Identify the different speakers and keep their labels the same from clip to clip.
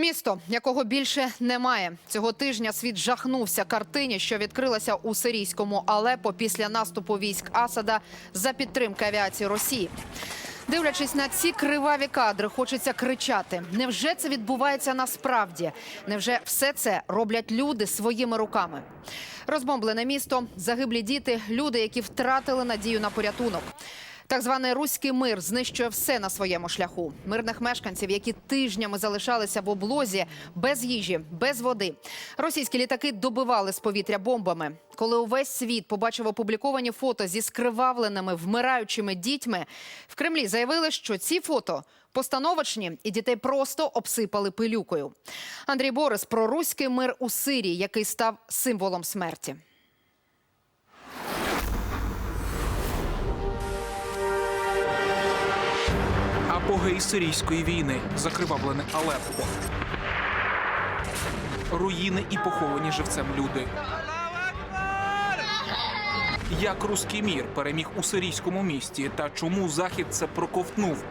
Speaker 1: Місто, якого більше немає. Цього тижня світ жахнувся картині, що відкрилася у сирійському Алепо після наступу військ Асада за підтримки авіації Росії. Дивлячись на ці криваві кадри, хочеться кричати: невже це відбувається насправді? Невже все це роблять люди своїми руками? Розбомблене місто, загиблі діти, люди, які втратили надію на порятунок. Так званий руський мир знищує все на своєму шляху. Мирних мешканців, які тижнями залишалися в облозі без їжі, без води. Російські літаки добивали з повітря бомбами. Коли увесь світ побачив опубліковані фото зі скривавленими вмираючими дітьми, в Кремлі заявили, що ці фото постановочні і дітей просто обсипали пилюкою. Андрій Борис про руський мир у Сирії, який став символом смерті.
Speaker 2: Апогей сирійської війни, закривавлене Алеппо. Руїни і поховані живцем люди. Як руський мір переміг у сирійському місті та чому захід це проковтнув?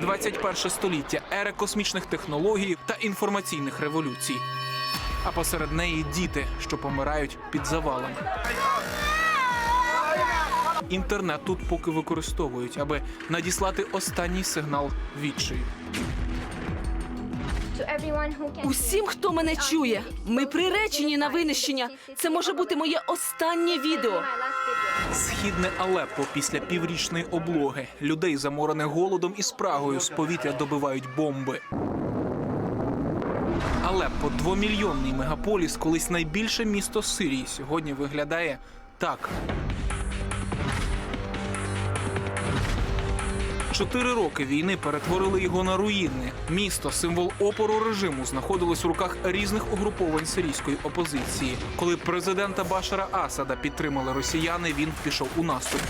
Speaker 2: 21 століття ера космічних технологій та інформаційних революцій. А посеред неї діти, що помирають під завалами. Інтернет тут поки використовують, аби надіслати останній сигнал відчаю.
Speaker 3: Усім, хто мене чує, ми приречені на винищення. Це може бути моє останнє відео.
Speaker 2: Східне Алеппо після піврічної облоги. Людей, заморених голодом і спрагою, з повітря добивають бомби. Алеппо – двомільйонний мегаполіс, колись найбільше місто Сирії, сьогодні виглядає так. Чотири роки війни перетворили його на руїни. Місто, символ опору режиму, знаходилось у руках різних угруповань сирійської опозиції. Коли президента Башара Асада підтримали росіяни, він пішов у наступ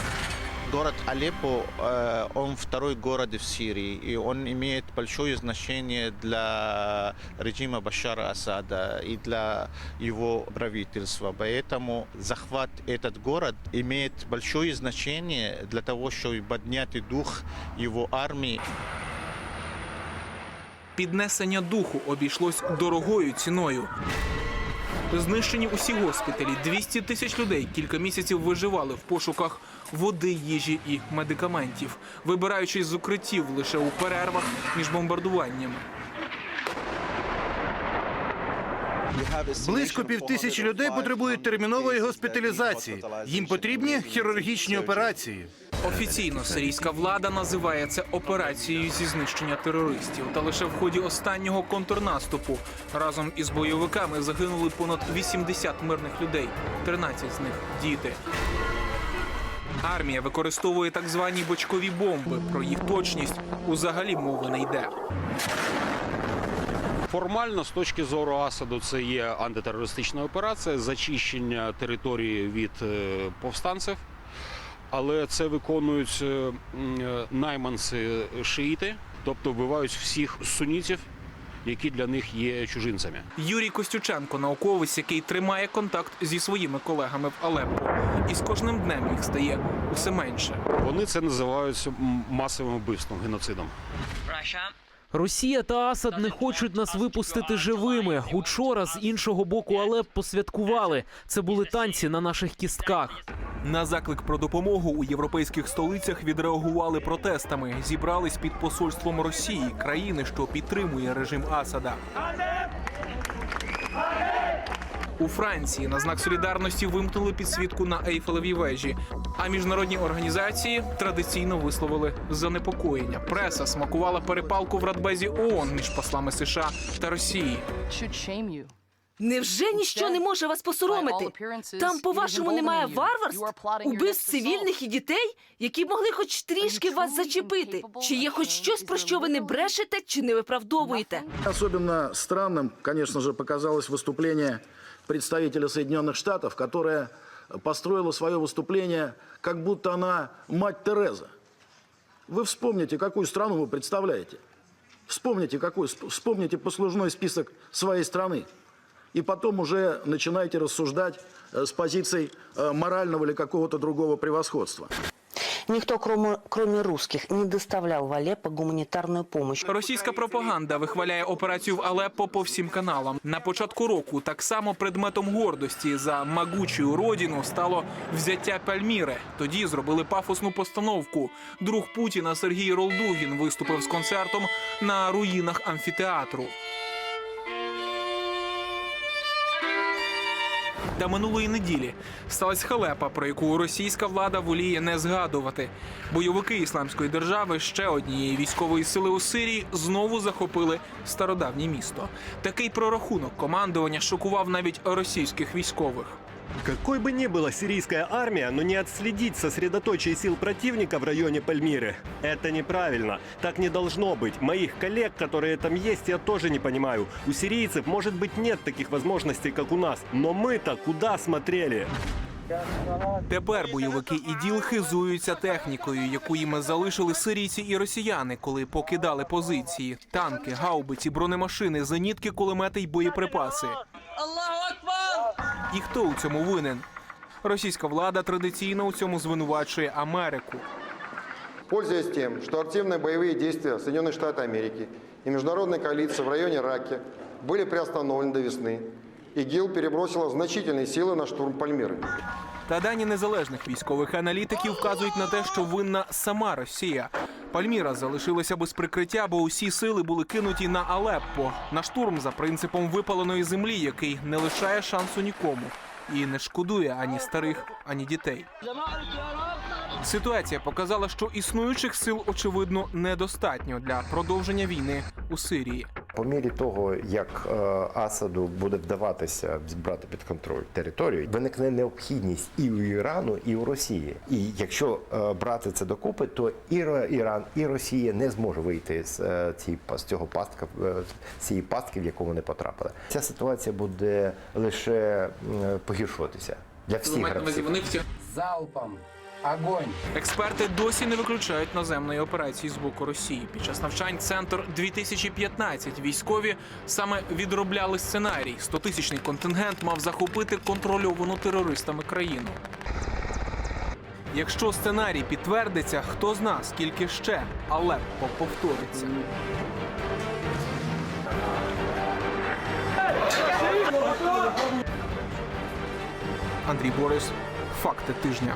Speaker 4: Город Алеппо, э, он второй город в Сирии, и он имеет большое значение для режима Башара Асада и для его правительства. Поэтому захват этот город имеет большое значение для того, чтобы поднять дух его армии.
Speaker 2: Піднесення духу обійшлось дорогою ціною. Знищені усі госпіталі, 200 тисяч людей кілька місяців виживали в пошуках води, їжі і медикаментів, вибираючись з укриттів лише у перервах між бомбардуваннями.
Speaker 5: Близько півтисячі людей потребують термінової госпіталізації. Їм потрібні хірургічні операції.
Speaker 2: Офіційно сирійська влада називає це операцією зі знищення терористів. Та лише в ході останнього контрнаступу разом із бойовиками загинули понад 80 мирних людей, 13 з них діти. Армія використовує так звані бочкові бомби. Про їх точність узагалі мови не йде.
Speaker 6: Формально, з точки зору Асаду, це є антитерористична операція, зачищення території від е, повстанців. Але це виконують е, найманці шиїти, тобто вбивають всіх сунітів, які для них є чужинцями.
Speaker 2: Юрій Костюченко, науковець, який тримає контакт зі своїми колегами в Алеппо. І з кожним днем їх стає усе менше.
Speaker 6: Вони це називають масовим вбивством, геноцидом.
Speaker 7: Росія та Асад не хочуть нас випустити живими. Учора з іншого боку Алеп посвяткували. Це були танці на наших кістках.
Speaker 2: На заклик про допомогу у європейських столицях відреагували протестами. Зібрались під посольством Росії, країни, що підтримує режим Асада. У Франції на знак солідарності вимкнули підсвітку на Ейфелевій вежі. А міжнародні організації традиційно висловили занепокоєння. Преса смакувала перепалку в Радбезі ООН між послами США та Росії.
Speaker 3: Невже ніщо не може вас посоромити? Там, по-вашому, немає варварств, убивств цивільних і дітей, які могли хоч трішки вас зачепити? Чи є хоч щось, про що ви не брешете чи не виправдовуєте?
Speaker 8: Особенно странным, конечно же, показалось выступление представителя Соединенных Штатов, которая построила свое выступление, как будто она мать Тереза. Вы вспомните, какую страну вы представляете. Вспомните, какой, сп- вспомните послужной список своей страны. И потом уже начинайте рассуждать э, с позиций э, морального или какого-то другого превосходства.
Speaker 9: Никто, кроме, кроме русских, не доставлял в Алеппо гуманитарную помощь.
Speaker 2: Російська пропаганда вихваляє операцію в Алеппо по всім каналам. На початку року так само предметом гордості за могучу родину стало взяття Пальміри. Тоді зробили пафосну постановку. Друг Путіна Сергій Ролдугін виступив з концертом на руїнах амфітеатру. Та минулої неділі сталася халепа, про яку російська влада воліє не згадувати. Бойовики ісламської держави ще однієї військової сили у Сирії знову захопили стародавнє місто. Такий прорахунок командування шокував навіть російських військових.
Speaker 10: Какой бы ни была сирийская армия, но не отследить сосредоточие сил противника в районе Пальмиры – это неправильно. Так не должно быть. Моих коллег, которые там есть, я тоже не понимаю. У сирийцев, может быть, нет таких возможностей, как у нас. Но мы-то куда смотрели?
Speaker 2: Тепер бойовики іділ хизуються технікою, яку їм залишили сирійці і росіяни, коли покидали позиції: танки, гаубиці, бронемашини, зенітки, кулемети й боєприпаси. І хто у цьому винен? Російська влада традиційно у цьому звинувачує Америку.
Speaker 11: Пользуясь тем, что активные боевые действия Соединенных Штатов Америки и международной коалиции в районе Раки были приостановлены до весны, ИГИЛ перебросила значительные силы на штурм Пальмиры.
Speaker 2: Та дані незалежних військових аналітиків вказують на те, що винна сама Росія. Пальміра залишилася без прикриття, бо усі сили були кинуті на Алеппо на штурм за принципом випаленої землі, який не лишає шансу нікому і не шкодує ані старих, ані дітей. Ситуація показала, що існуючих сил очевидно недостатньо для продовження війни у Сирії.
Speaker 12: По мірі того, як е, Асаду буде вдаватися брати під контроль територію, виникне необхідність і у Ірану, і у Росії. І якщо е, брати це докупи, то і Ра- Іран, і Росія не зможе вийти з, е, ці- з цього пастка, е, з цієї пастки, в яку вони потрапили. Ця ситуація буде лише погіршуватися для всіх гравців.
Speaker 2: Вони всі
Speaker 13: Залпом. Огонь.
Speaker 2: Експерти досі не виключають наземної операції з боку Росії. Під час навчань центр 2015 військові саме відробляли сценарій. 100-тисячний контингент мав захопити контрольовану терористами країну. Якщо сценарій підтвердиться, хто зна, скільки ще Алеппо повториться. Андрій Борис. Факти тижня.